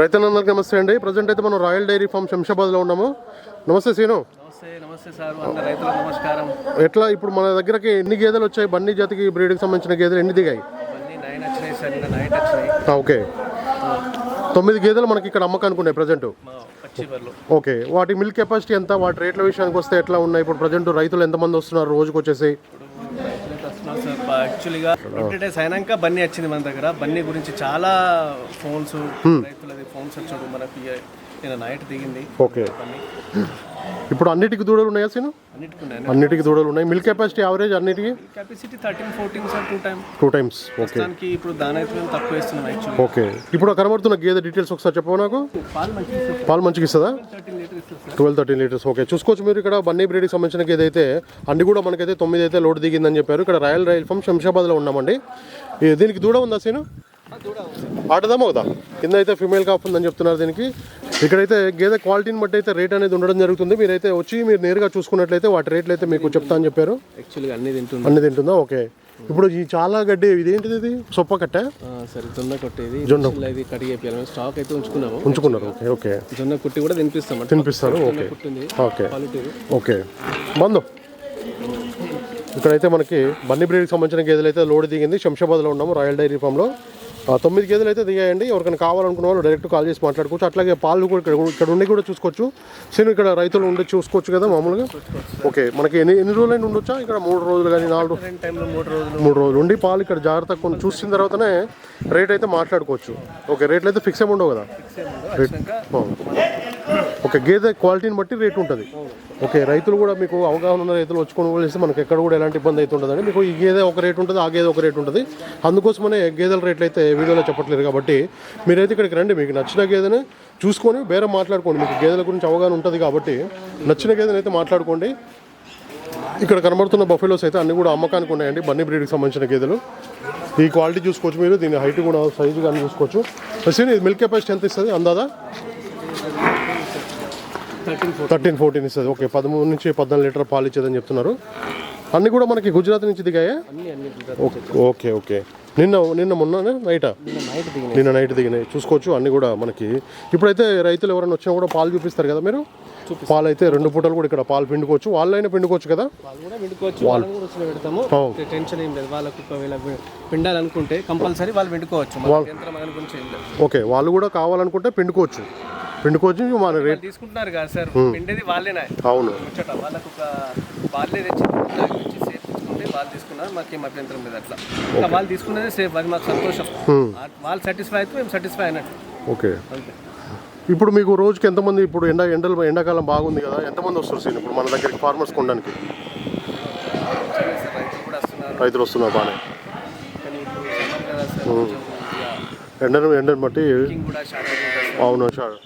రైతులందరికీ నమస్తే అండి. ప్రజెంట్ అయితే మనం రాయల్ డైరీ ఫామ్ శంషాబాద్లో ఉన్నాము. నమస్తే సీను. నమస్కారం. ఎట్లా ఇప్పుడు మన దగ్గరకి ఎన్ని గేదెలు వచ్చాయి? బన్నీ జాతికి బ్రీడ్కి సంబంధించిన గేదెలు ఎన్ని దిగాయి? ఓకే. తొమ్మిది గేదెలు మనకి ఇక్కడ అమ్మకానికి ఉన్నాయి ప్రజెంట్ ఓకే. వాటి మిల్క్ కెపాసిటీ ఎంత? వాటి రేట్ల విషయానికి వస్తే ఎట్లా ఉన్నాయి? ఇప్పుడు ప్రజెంట్ రైతులు ఎంతమంది వస్తున్నారు రోజుకి వచ్చేసి సార్ యాక్చువల్గా ట్వంటీ డేస్ అయినాక బన్నీ వచ్చింది మన దగ్గర. బన్నీ గురించి చాలా ఫోన్స్ రైతులది ఫోన్స్ వచ్చాడు మనకి. నైట్ దిగింది. ఓకే బన్నీ. ఇప్పుడు అన్నిటికి దూడలు ఉన్నాయా సీను? అన్నిటికి దూడలు ఉన్నాయి. మిల్క్ కెపాసిటీ యావరేజ్ అన్నిటికి? Capacity thirteen fourteen sir two times okay దానికి ఇప్పుడు దాని అయితే మేము తక్కువ వేస్తున్నాం యాక్చువల్లీ ఓకే ఇప్పుడు కనబడుతున్న గేదె డీటెయిల్స్ ఒకసారి చెప్పవు నాకు? పాలు మంచిగా ఇస్తుందా? ట్వెల్వ్ థర్టీన్ లీటర్స్ ఓకే చూసుకోవచ్చు మీరు ఇక్కడ బన్నీ బ్రీడ్కి సంబంధించిన గేదె అయితే అన్ని కూడా మనకైతే తొమ్మిది అయితే లోడ్ దిగిందని చెప్పారు. ఇక్కడ రాయల్ రైల్ ఫామ్ శంషాబాద్లో ఉన్నామండి. దీనికి దూడ ఉందా సీను? ఆడదామా అవుదా కింద అయితే ఫిమేల్ కాఫ్ ఉందని చెప్తున్నారు దీనికి. ఇక్కడైతే గేదె క్వాలిటీని బట్టి అయితే రేట్ అనేది ఉండడం జరుగుతుంది. మీరైతే వచ్చి మీరు నేరుగా చూసుకున్నట్లయితే వాటి రేట్లు అయితే మీకు చెప్తా అని చెప్పారు. యాక్చువల్గా అన్ని తింటుంది అన్ని తింటుందా? ఓకే. ఇప్పుడు ఈ చాలా గడ్డి ఇదేంటిది ఇది? సొప్ప కట్ట? సరే జొన్న కొట్టేది జొన్న. ఇది మేము స్టాక్ అయితే ఉంచుకున్నాము. ఉంచుకున్నారు. Okay okay. జొన్న కుట్టి కూడా తినిపిస్తాం తినిపిస్తారు. ఓకే. ఓకే. ఓకే. బంధు. ఇక్కడైతే మనకి బన్నీ బ్రీడ్కి సంబంధించిన గేదెలు అయితే లోడ్ దిగింది. శంషాబాద్లో ఉన్నాము రాయల్ డైరీ ఫామ్లో. తొమ్మిది గేదెలు అయితే దిగాయండి. ఎవరికైనా కావాలనుకున్న వాళ్ళు డైరెక్ట్ కాల్ చేసి మాట్లాడుకోవచ్చు. అట్లాగే పాలు కూడా ఇక్కడ ఇక్కడ ఉండి కూడా చూసుకోవచ్చు. సేమ్ ఇక్కడ రైతులు ఉండి చూసుకోవచ్చు కదా మామూలుగా? ఓకే మనకి ఎన్ని ఎన్ని రోజులైనా ఉండొచ్చా? ఇక్కడ మూడు రోజులు కానీ నాలుగు మూడు రోజులు. మూడు రోజులు ఉండి పాలు ఇక్కడ జాగ్రత్తగా కొన్ని చూసిన తర్వాతనే రేట్ అయితే మాట్లాడుకోవచ్చు. ఓకే రేట్లు అయితే ఫిక్స్ ఏమి ఉండవు కదా? ఒక ఓకే గేదె క్వాలిటీని బట్టి రేటు ఉంటుంది. ఓకే రైతులు కూడా మీకు అవగాహన ఉన్న రైతులు వచ్చి కొనుగోలు చేస్తే మనకి ఎక్కడ కూడా ఎలాంటి ఇబ్బంది అయితే ఉంటుందండి మీకు ఈ గేదె ఒక రేట్ ఉంటుంది ఆ గేదె ఒక రేట్ ఉంటుంది. అందుకోసమనే గేదెల రేట్లు అయితే వీడియోలో చెప్పట్లేదు కాబట్టి మీరైతే ఇక్కడికి రండి. మీకు నచ్చిన గేదెని చూసుకొని బేరం మాట్లాడుకోండి. మీకు గేదెల గురించి అవగాహన ఉంటుంది కాబట్టి నచ్చిన గేదెని అయితే మాట్లాడుకోండి. ఇక్కడ కనబడుతున్న బఫెలోస్ అయితే అన్ని కూడా అమ్మకానికి ఉన్నాయండి. బన్నీ బ్రీడ్కి సంబంధించిన గేదెలు. ఈ క్వాలిటీ చూసుకోవచ్చు మీరు. దీని హైట్ కూడా సైజు కానీ చూసుకోవచ్చు. అసలు ఇది మిల్క్ కెపాసిటీ ఎంత ఇస్తుంది? అందాదా? థర్టీన్ ఫోర్ థర్టీన్ ఫోర్టీన్ ఇస్తుంది. ఓకే పదమూడు నుంచి పద్నాలుగు లీటర్ పాలు ఇచ్చేదని చెప్తున్నారు. అన్నీ కూడా మనకి గుజరాత్ నుంచి దిగాయా? Okay okay okay. నిన్న నిన్న మొన్న నైటా? నిన్న నైట్ దిగినాయి. చూసుకోవచ్చు అన్నీ కూడా మనకి. ఇప్పుడైతే రైతులు ఎవరైనా వచ్చినా కూడా పాలు చూపిస్తారు కదా మీరు? పాలు అయితే రెండు పూటలు కూడా ఇక్కడ పాలు పిండుకోవచ్చు. వాళ్ళైనా పిండుకోవచ్చు కదా? వాళ్ళు. టెన్షన్ ఏం లేదు. వాళ్ళకు పిండాలనుకుంటే కంపల్సరీ వాళ్ళు లేదు. ఓకే వాళ్ళు కూడా కావాలనుకుంటే పిండుకోవచ్చు. పిండుకోవచ్చు మన రేట్. తీసుకుంటున్నారు కదా సార్ పిండేది వాళ్ళేనా? అవును. ముచ్చట వాళ్ళకు ఒక వాళ్ళే తెచ్చి సేఫ్ తీసుకుంటే వాళ్ళు తీసుకున్నారు మాకేం అభ్యంతరం లేదు అట్లా. ఇంకా వాళ్ళు తీసుకున్నదే సేఫ్ అది మాకు సంతోషం. వాళ్ళు సాటిస్ఫై అయితే మేము సాటిస్ఫై అయినట్టు. ఓకే. అంతే. ఇప్పుడు మీకు రోజుకి ఎంతమంది ఇప్పుడు ఎండ ఎండలు ఎండాకాలం బాగుంది కదా ఎంతమంది వస్తారు సీన్ ఇప్పుడు మన దగ్గరికి ఫార్మర్స్ కొనడానికి? రైతులు కూడా వస్తున్నారు బాగానే. ఇక ఎండను ఎండను బట్టి అవును సార్.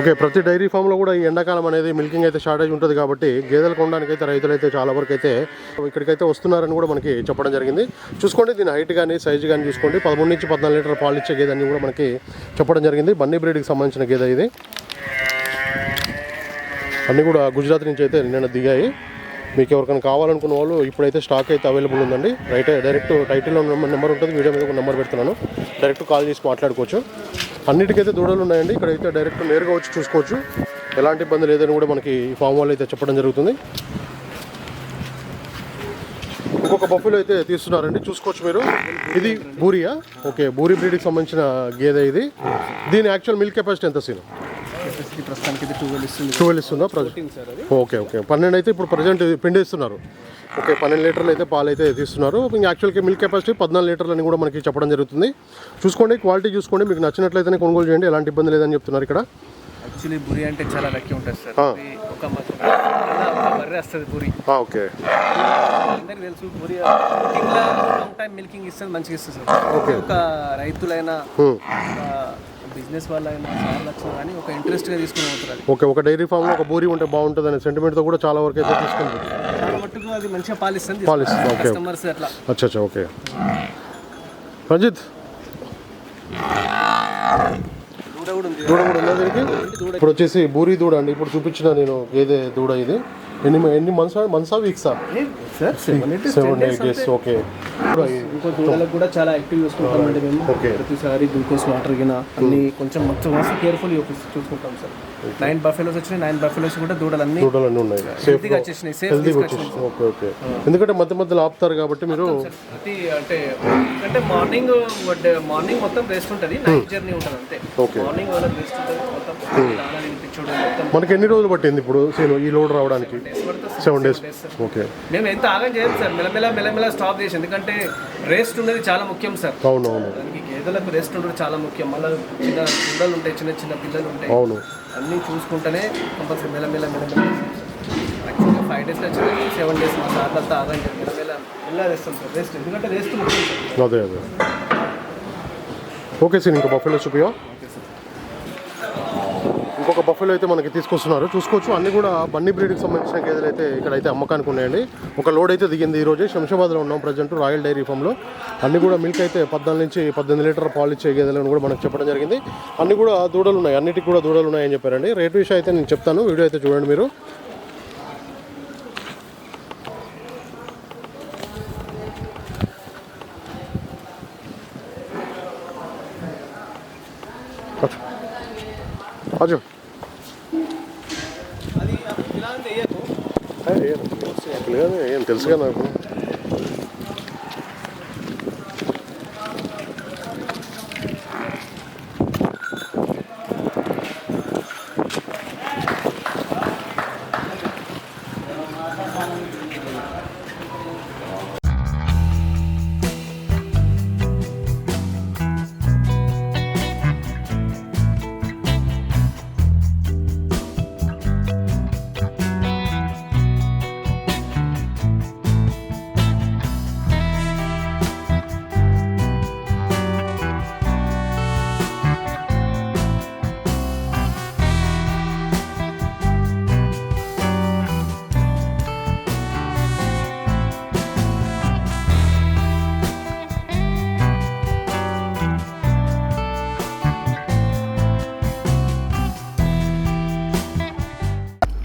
ఓకే ప్రతి డైరీ ఫామ్లో కూడా ఈ ఎండాకాలం అనేది మిల్కింగ్ అయితే షార్టేజ్ ఉంటుంది కాబట్టి గేదెలు కొనడానికి అయితే రైతులు అయితే చాలా వరకు అయితే ఇక్కడికైతే వస్తున్నారని కూడా మనకి చెప్పడం జరిగింది. చూసుకోండి దీని హైట్ కానీ సైజు కానీ చూసుకోండి. పదమూడు నుంచి పద్నాలుగు లీటర్ పాలు ఇచ్చే గేదె అని కూడా మనకి చెప్పడం జరిగింది. బన్నీ బ్రీడ్కి సంబంధించిన గేదె ఇది. అన్నీ కూడా గుజరాత్ నుంచి అయితే నిన్న దిగాయి. మీకు ఎవరికైనా కావాలనుకున్న వాళ్ళు ఇప్పుడైతే స్టాక్ అయితే అవైలబుల్ ఉందండి. రైట్ డైరెక్ట్ టైటిల్లో నెంబర్ ఉంటుంది. వీడియో మీద ఒక నెంబర్ పెడుతున్నాను. డైరెక్ట్ కాల్ చేసి మాట్లాడుకోవచ్చు. అన్నిటికైతే దూడలు ఉన్నాయండి. ఇక్కడైతే డైరెక్ట్ నేరుగా వచ్చి చూసుకోవచ్చు. ఎలాంటి ఇబ్బంది లేదని కూడా మనకి ఫామ్ వాళ్ళు అయితే చెప్పడం జరుగుతుంది. ఇంకొక బఫెలో అయితే తీస్తున్నారండి. చూసుకోవచ్చు మీరు. ఇది బూరియా. ఓకే బూరి బ్రీడ్కి సంబంధించిన గేదె ఇది. దీని యాక్చువల్ మిల్క్ కెపాసిటీ ఎంత సీను? ప్రస్తుతానికి ట్వెల్వ్ ఇస్తుంది ట్వెల్వ్ ప్రజెంట్? ఓకే ఓకే పన్నెండు అయితే ఇప్పుడు ప్రజెంట్ పిండేస్తున్నారు ఓకే పన్నెండు లీటర్లు అయితే పాలు అయితే తీస్తున్నారు. యాక్చువల్గా మిల్క్ కెపాసిటీ పద్నాలుగు లీటర్లు అని కూడా మనకి చెప్పడం జరుగుతుంది. చూసుకోండి క్వాలిటీ చూసుకోండి. మీకు నచ్చినట్లయితేనే కొనుగోలు చేయండి. ఎలాంటి ఇబ్బంది లేదని చెప్తున్నారు ఇక్కడ. యాక్చువల్లీ బురి అంటే చాలా లక్కీ ఉంటుంది సార్ ఒక బర్రె వస్తుంది బురి. ఓకే అందరికి తెలుసు బురి లాంగ్ టైం మిల్కింగ్ ఇస్తుంది మంచిగా ఇస్తుంది సార్. ఒక రైతులైనా బిజినెస్ వాళ్ళైనా సార్ లక్షలు కానీ ఒక ఇంట్రెస్ట్గా తీసుకుని పోతారు ఓకే ఒక డైరీ ఫామ్లో ఒక బూరి ఉంటే బాగుంటుంది అనే సెంటిమెంట్తో కూడా చాలా వరకు అయితే తీసుకుంటుంది చాలా మట్టుకు అది మంచిగా పాలిస్తుంది పాలిస్తుంది, ఓకే. కస్టమర్స్ అట్లా. అచ్చా అచ్చా ఓకే. రంజిత్. దూడ కూడా ఉంది దూడ కూడా ఉందా దీనికి? ఇప్పుడు వచ్చేసి బూరి దూడ అండి. ఇప్పుడు చూపించిన నేను గేదె దూడ ఇది? ఎన్ని ఎన్ని మంత్స్ మంత్సా వీక్సా sir seven eight days okay ఇంకో దూడలకు కూడా చాలా యాక్టివ్ చూసుకుంటామండి మేము. ప్రతిసారి గ్లూకోజ్ వాటర్ గిన అన్ని కొంచెం మొత్తం మస్తు కేర్ఫుల్ చూసుకుంటాం సార్ నైన్ బఫెలోస్ వచ్చినాయి నైన్ బఫెలోస్ కూడా దూడలు అన్ని దూడలు అన్నీ ఉన్నాయి సేఫ్ హెల్తీగా వచ్చేసినాయి. సేఫ్ ఓకే ఓకే ఎందుకంటే మధ్య మధ్యలో ఆపుతారు కాబట్టి మీరు ప్రతి అంటే అంటే మార్నింగ్ మార్నింగ్ మొత్తం రెస్ట్ ఉంటుంది నైట్ జర్నీ ఉంటుంది అంతే. Okay. మార్నింగ్ వాళ్ళకి రెస్ట్ ఉంటుంది మొత్తం మనకి ఎన్ని రోజులు పట్టింది ఇప్పుడు సేను ఈ లోడ్ రావడానికి? సెవెన్ డేస్ ఓకే మేము ఎంత ఆగం చేయం సార్ మెల్లమెల్ల మెల్లమెల్ల స్టాప్ చేసి ఎందుకంటే రెస్ట్ ఉన్నది చాలా ముఖ్యం సార్. అవును అవును దానికి గేదెలకు రెస్ట్ ఉండడం చాలా ముఖ్యం. మళ్ళీ చిన్న పిల్లలు ఉంటాయి చిన్న చిన్న పిల్లలు ఉంటాయి. అవును. అన్నీ చూసుకుంటేనే కంపల్సరీ మెల్లమెల్ల మెల్లమెల్ల యాక్చువల్గా ఫైవ్ డేస్ వచ్చింది సెవెన్ డేస్ మా సార్ అంతా ఆగం చేయం మెల్లమెల్ల మెల్ల రెస్ట్ సార్ రెస్ట్ ఎందుకంటే రెస్ట్ అదే అదే. ఓకే సార్ ఇంకా బఫెలో చూపియా? ఇంకొక బఫెలో అయితే మనకి తీసుకొస్తున్నారు. చూసుకోవచ్చు. అన్ని కూడా బన్నీ బ్రీడ్కి సంబంధించిన గేదెలు అయితే ఇక్కడైతే అమ్మకానికి ఉన్నాయండి. ఒక లోడ్ అయితే దిగింది ఈరోజు. శంషాబాద్లో ఉన్నాం ప్రజెంట్ రాయల్ డైరీ ఫామ్లో. అన్ని కూడా మిల్క్ అయితే పద్నాలుగు నుంచి పద్దెనిమిది లీటర్ పాలు ఇచ్చే గేదెలను కూడా మనకు చెప్పడం జరిగింది. అన్ని కూడా దూడలు ఉన్నాయి. అన్నిటికీ కూడా దూడలు ఉన్నాయని చెప్పారండి. రేటు విషయం అయితే నేను చెప్తాను. వీడియో అయితే చూడండి మీరు. ఏం తెలుసుగా నాకు?